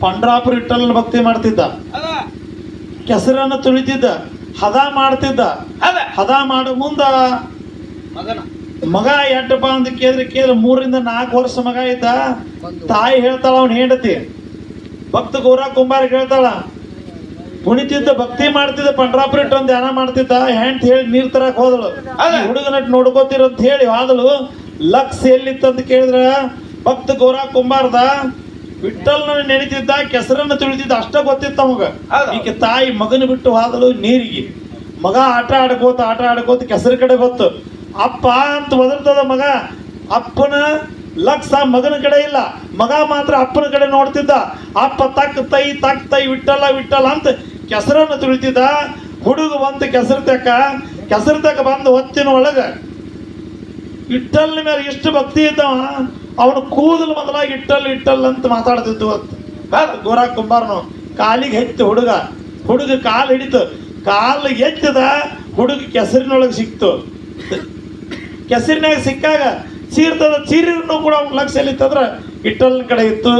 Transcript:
ಪಂಡ್ರಾಪುರ ಇಟ್ಟಲ್ಲಿ ಭಕ್ತಿ ಮಾಡ್ತಿದ್ದ. ಕೆಸರನ್ನ ತುಳಿತಿದ್ದ. ಹದ ಮಾಡ್ತಿದ್ದ. ಹದ? ಮಾಡೋ ಮುಂದ. ಮಗ ಎಂಟಪ್ಪ ಅಂತ ಕೇಳಿದ್ರೆ ಕೇಳಿದ್ರೆ ಮೂರಿಂದ ನಾಲ್ಕು ವರ್ಷ ಮಗ ಇದ್ದ. ತಾಯಿ ಹೇಳ್ತಾಳ ಅವನ್ ಹೆಂಡತಿ. ಭಕ್ತ ಗೌರ ಕುಂಬಾರ ಹೇಳ್ತಾಳ ಕುಣಿತಿದ್ದ ಭಕ್ತಿ ಮಾಡ್ತಿದ್ದ ಪಂಡ್ರಾಪುರ ಇಟ್ಟು ಒಂದು ಧ್ಯಾನ ಮಾಡ್ತಿದ್ದ. ಹೆಂಟ್ ಹೇಳಿ ನೀರ್ ತರಕ್ ಹೋದಳು. ಅದೇ. ಹುಡುಗನ ನೋಡ್ಕೋತಿರ ಅಂತ ಹೇಳಿ ಹೋದಳು ಲಕ್ಸ್ ಎಲ್ಲಿತ್ತಂತ ಕೇಳಿದ್ರ ಭಕ್ತ ಗೌರ ಕುಂಬಾರ್ದ. ವಿಠಲ್ನ ನೆನೆದಿದ್ದ ಕೆಸರನ್ನ ತುಳಿದಿದ್ದ ಅಷ್ಟ ಗೊತ್ತಿತ್ತು ಅವಾಗ ಈಗ ತಾಯಿ ಮಗನ ಬಿಟ್ಟು ಹಾದಲು ನೀರಿಗೆ. ಮಗ ಆಟ ಆಡ್ಕೋತ ಆಟ ಆಡ್ಕೋತ ಕೆಸರ ಕಡೆ ಗೊತ್ತು ಅಪ್ಪ ಅಂತ ಒದರ್ತದ ಮಗ ಅಪ್ಪನ ಲಕ್ಷ ಮಗನ ಕಡೆ ಇಲ್ಲ. ಮಗ ಮಾತ್ರ ಅಪ್ಪನ ಕಡೆ ನೋಡ್ತಿದ್ದ. ಅಪ್ಪ ತಕ್ಕ ತೈ ತಕ್ಕ ತೈ ವಿಟ್ಟಲ್ಲ ವಿಟ್ಟಲ್ಲ ಅಂತ ಕೆಸರನ್ನು ತುಳಿತಿದ್ದ ಹುಡುಗ ಬಂತು ಕೆಸರು ತಕ್ಕ ಕೆಸರು ತಕ್ಕ ಬಂದು ಹೊತ್ತಿನ ಒಳಗ ವಿಠಲ್ನ ಮೇಲೆ ಎಷ್ಟು ಭಕ್ತಿ ಇದ್ದವ. ಅವನು ಕೂದಲು ಮೊದಲಾಗಿ ಇಟ್ಟಲ್ ಇಟ್ಟಲ್ ಅಂತ ಮಾತಾಡ್ತಿದ್ದು ಅಂತ ಗೋರ ಕುಂಬಾರನು. ಕಾಲಿಗೆ ಹೆತ್ತು ಹುಡುಗ. ಹುಡುಗ ಕಾಲು ಹಿಡಿತು. ಕಾಲು ಎತ್ತದ ಹುಡುಗ ಕೆಸರಿನೊಳಗೆ ಸಿಕ್ತು. ಕೆಸರಿನಾಗ ಸಿಕ್ಕಾಗ ಚೀರ್ತದ ಚೀರಿನೂ ಕೂಡ ಅವ್ನ ಲಕ್ಷ ಎಲ್ಲಿತ್ತಂದ್ರೆ ಇಟ್ಟಲ್ನ ಕಡೆ ಇತ್ತು.